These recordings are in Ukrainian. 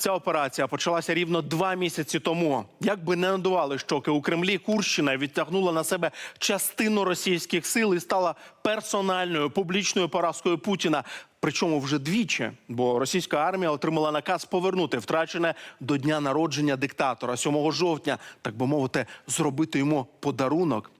Ця операція почалася рівно два місяці тому. Як би не надували щоки у Кремлі, Курщина відтягнула на себе частину російських сил і стала персональною публічною поразкою Путіна. Причому вже двічі, бо російська армія отримала наказ повернути втрачене до дня народження диктатора 7 жовтня, так би мовити, зробити йому подарунок.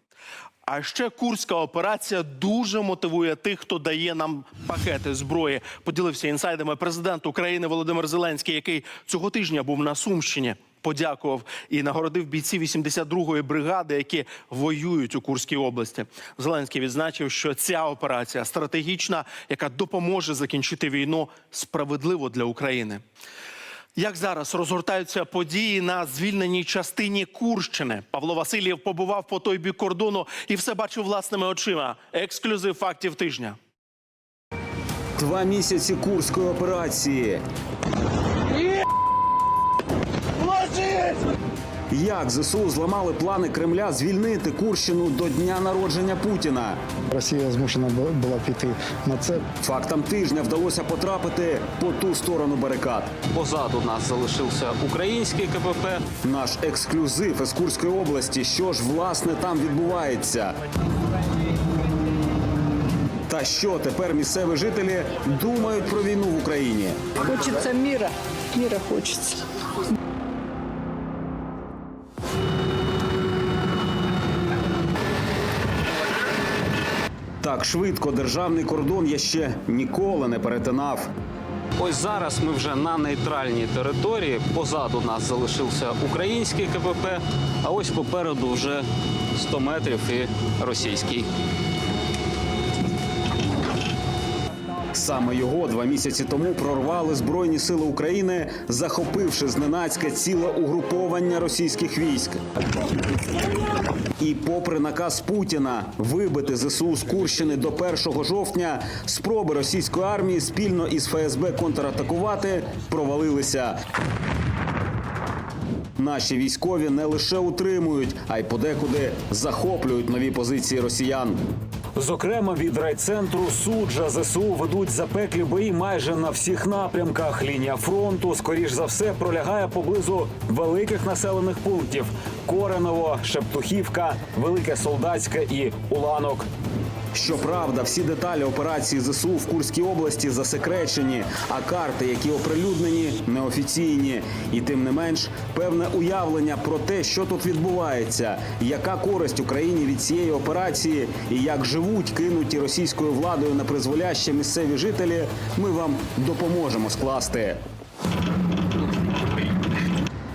А ще курська операція дуже мотивує тих, хто дає нам пакети зброї. Поділився інсайдами президент України Володимир Зеленський, який цього тижня був на Сумщині. Подякував і нагородив бійців 82-ї бригади, які воюють у Курській області. Зеленський відзначив, що ця операція стратегічна, яка допоможе закінчити війну справедливо для України. Як зараз розгортаються події на звільненій частині Курщини? Павло Васильєв побував по той бік кордону і все бачив власними очима. Ексклюзив фактів тижня. Два місяці курської операції. Як ЗСУ зламали плани Кремля звільнити Курщину до дня народження Путіна? Росія змушена була піти на це. Фактам тижня вдалося потрапити по ту сторону барикад. Позаду нас залишився український КПП. Наш ексклюзив із Курської області. Що ж власне там відбувається? Та що тепер місцеві жителі думають про війну в Україні? Хочется мира. Мира хочется. Так швидко державний кордон я ще ніколи не перетинав. Ось зараз ми вже на нейтральній території. Позаду нас залишився український КПП, а ось попереду вже 100 метрів і російський. Саме його два місяці тому прорвали Збройні сили України, захопивши зненацька ціле угруповання російських військ. І попри наказ Путіна вибити ЗСУ з Курщини до 1 жовтня, спроби російської армії спільно із ФСБ контратакувати провалилися. Наші військові не лише утримують, а й подекуди захоплюють нові позиції росіян. Зокрема, від райцентру суджа ЗСУ ведуть запеклі бої майже на всіх напрямках. Лінія фронту, скоріш за все, пролягає поблизу великих населених пунктів: Кореново, Шептухівка, Велике Солдатське і Уланок. Щоправда, всі деталі операції ЗСУ в Курській області засекречені, а карти, які оприлюднені, неофіційні. І тим не менш, певне уявлення про те, що тут відбувається, яка користь Україні від цієї операції і як живуть кинуті російською владою на призволяще місцеві жителі, ми вам допоможемо скласти.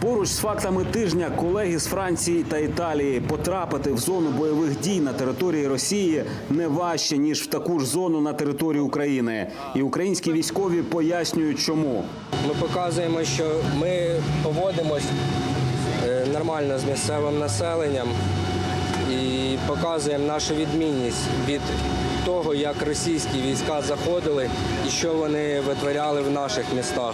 Поруч з фактами тижня колеги з Франції та Італії потрапити в зону бойових дій на території Росії не важче ніж в таку ж зону на території України. І українські військові пояснюють, чому. Ми показуємо, що ми поводимось е, нормально з місцевим населенням і показуємо нашу відмінність від того, як російські війська заходили і що вони витворяли в наших містах.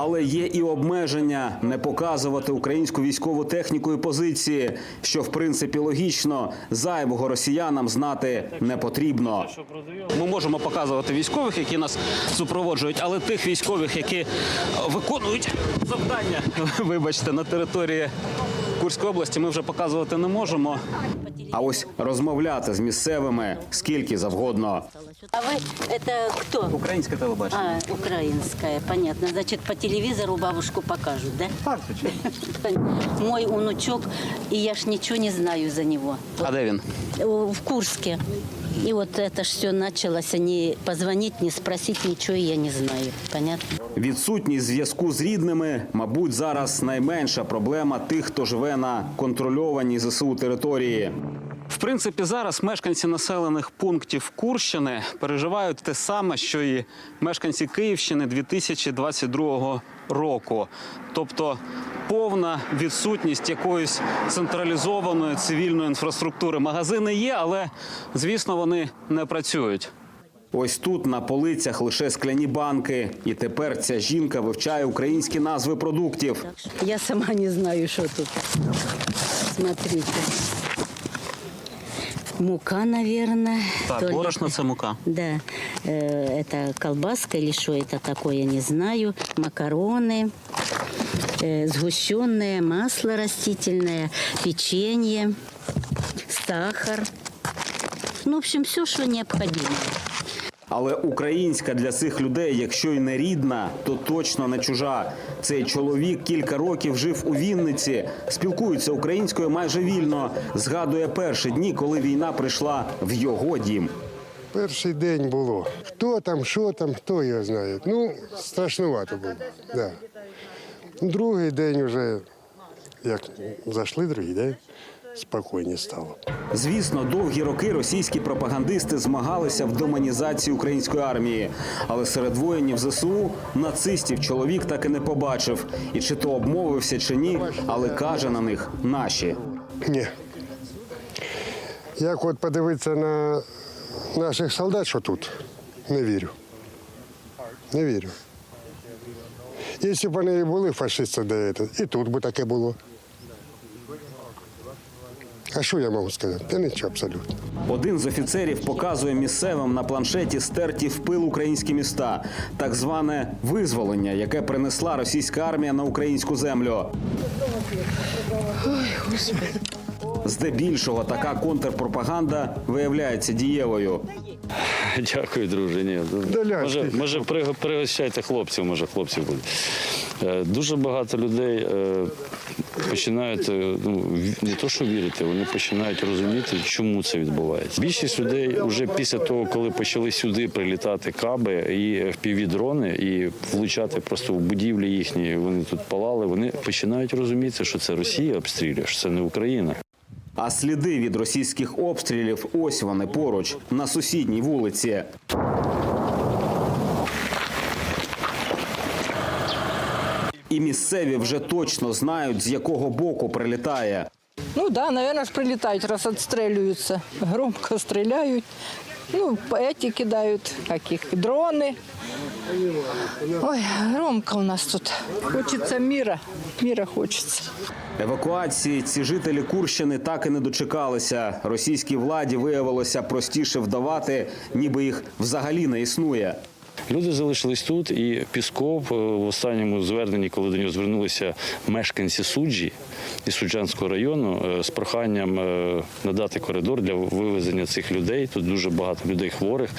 Але є і обмеження не показувати українську військову техніку і позиції, що в принципі логічно зайвого росіянам знати не потрібно. Ми можемо показувати військових, які нас супроводжують, але тих військових, які виконують завдання, вибачте, на території Курської області, ми вже показувати не можемо. А ось розмовляти з місцевими скільки завгодно. А ви це хто? Українське телебачення. А, українське, понятно. Значить, по телевізору бабушку покажуть, да? Так, Мой онучок, і я ж нічого не знаю за нього. А де він? В Курске. И вот это ж все началось, не позвонить, не спросить ничего, я не знаю. Понятно? Відсутність зв'язку з рідними, мабуть, зараз найменша проблема тих, хто живе на контрольованій ЗСУ території. В принципі, зараз мешканці населених пунктів Курщини переживають те саме, що і мешканці Київщини 2022 року. Тобто повна відсутність якоїсь централізованої цивільної інфраструктури. Магазини є, але звісно вони не працюють. Ось тут на полицях лише скляні банки. І тепер ця жінка вивчає українські назви продуктів. Я сама не знаю, что тут. Смотрите Мука, наверное. Так, то ли- борошно це мука. Да, э, это колбаска или что это такое, не знаю. Макароны. э, сгущенное, масло растительное, печенье, сахар. Ну, в общем, все, что необходимо. Але українська для цих людей, якщо й не рідна, то точно не чужа. Цей чоловік кілька років жив у Вінниці, спілкується українською майже вільно. Згадує перші дні, коли війна прийшла в його дім. Перший день було. Хто там, що там, хто його знає. Ну, страшнувато було. Да. Другий день вже, як зайшли другий день, спокійніше стало. Звісно, довгі роки російські пропагандисти змагалися в демонізації української армії. Але серед воїнів ЗСУ нацистів чоловік так і не побачив. І чи то обмовився, чи ні, але каже на них наші. Ні. Як от подивитися на наших солдат, що тут, не вірю. Не вірю. Якщо б вони і були фашисти, де і тут би таке було. А що я можу сказати? Та нічого абсолютно. Один з офіцерів показує місцевим на планшеті стерті в пил українські міста, так зване визволення, яке принесла російська армія на українську землю. Здебільшого така контрпропаганда виявляється дієвою. Дякую, друже. Ні. Може, може пригощайте хлопців, може хлопців буде. Е, Дуже багато людей е, починають е, ну, не то, що вірити, вони починають розуміти, чому це відбувається. Більшість людей вже після того, коли почали сюди прилітати каби і впівдрони, і влучати просто в будівлі їхні, вони тут палали, вони починають розуміти, що це Росія обстрілює, що це не Україна. А сліди від російських обстрілів ось вони поруч на сусідній вулиці. І місцеві вже точно знають, з якого боку прилітає. Ну да, наверное, ж прилетают, раз отстреливаются. Громко стреляют. Ну, эти кидают, каких, дроны. Ой, громко у нас тут. Хочется мира, мира хочется. Евакуації ці жителі Курщини так і не дочекалися. Російській владі виявилося простіше вдавати, ніби їх взагалі не існує. Люди залишились тут, і Пісков е, в останньому зверненні, коли до нього звернулися мешканці суджі із Суджанського району е, з проханням е, надати коридор для вивезення цих людей. Тут дуже багато людей хворих.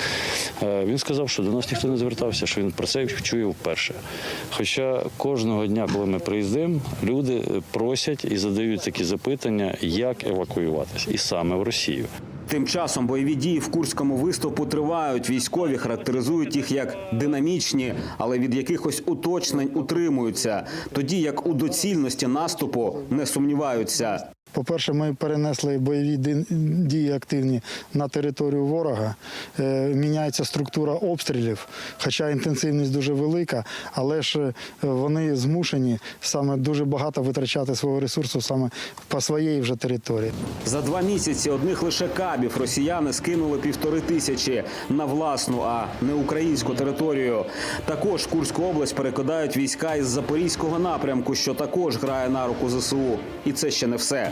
Він сказав, що до нас ніхто не звертався, що він про це чує вперше. Хоча кожного дня, коли ми приїздимо, люди просять і задають такі запитання, як евакуюватися, і саме в Росію. Тим часом бойові дії в Курському виступу тривають. Військові характеризують їх як динамічні, але від якихось уточнень утримуються. Тоді як у доцільності наступу не сумніваються. По-перше, ми перенесли бойові дії активні на територію ворога. Е, Міняється структура обстрілів, хоча інтенсивність дуже велика, але ж е, вони змушені саме дуже багато витрачати свого ресурсу саме по своїй вже території. За два місяці одних лише кабів росіяни скинули півтори тисячі на власну, а не українську територію. Також Курську область перекидають війська із запорізького напрямку, що також грає на руку ЗСУ. І це ще не все.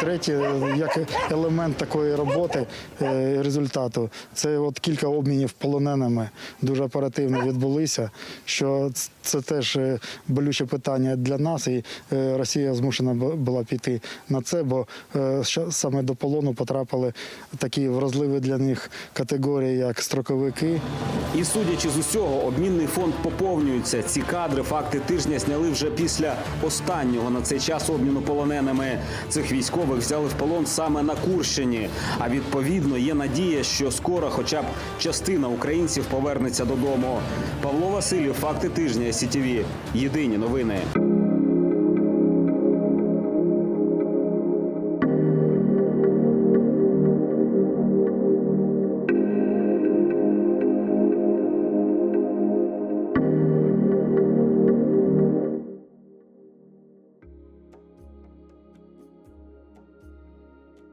Третє, як елемент такої роботи е, результату, це от кілька обмінів полоненими дуже оперативно відбулися. Що це теж е, болюче питання для нас, і е, Росія змушена була піти на це, бо саме до полону потрапили такі вразливі для них категорії, як строковики. І судячи з усього, обмінний фонд поповнюється. Ці кадри, факти тижня зняли вже після останнього на цей час обміну полоненими. Цих військових взяли в полон саме на Курщині. А відповідно є надія, що скоро, хоча б частина українців повернеться додому. Павло Васильєв, факти тижня СІТІВІ. Єдині новини.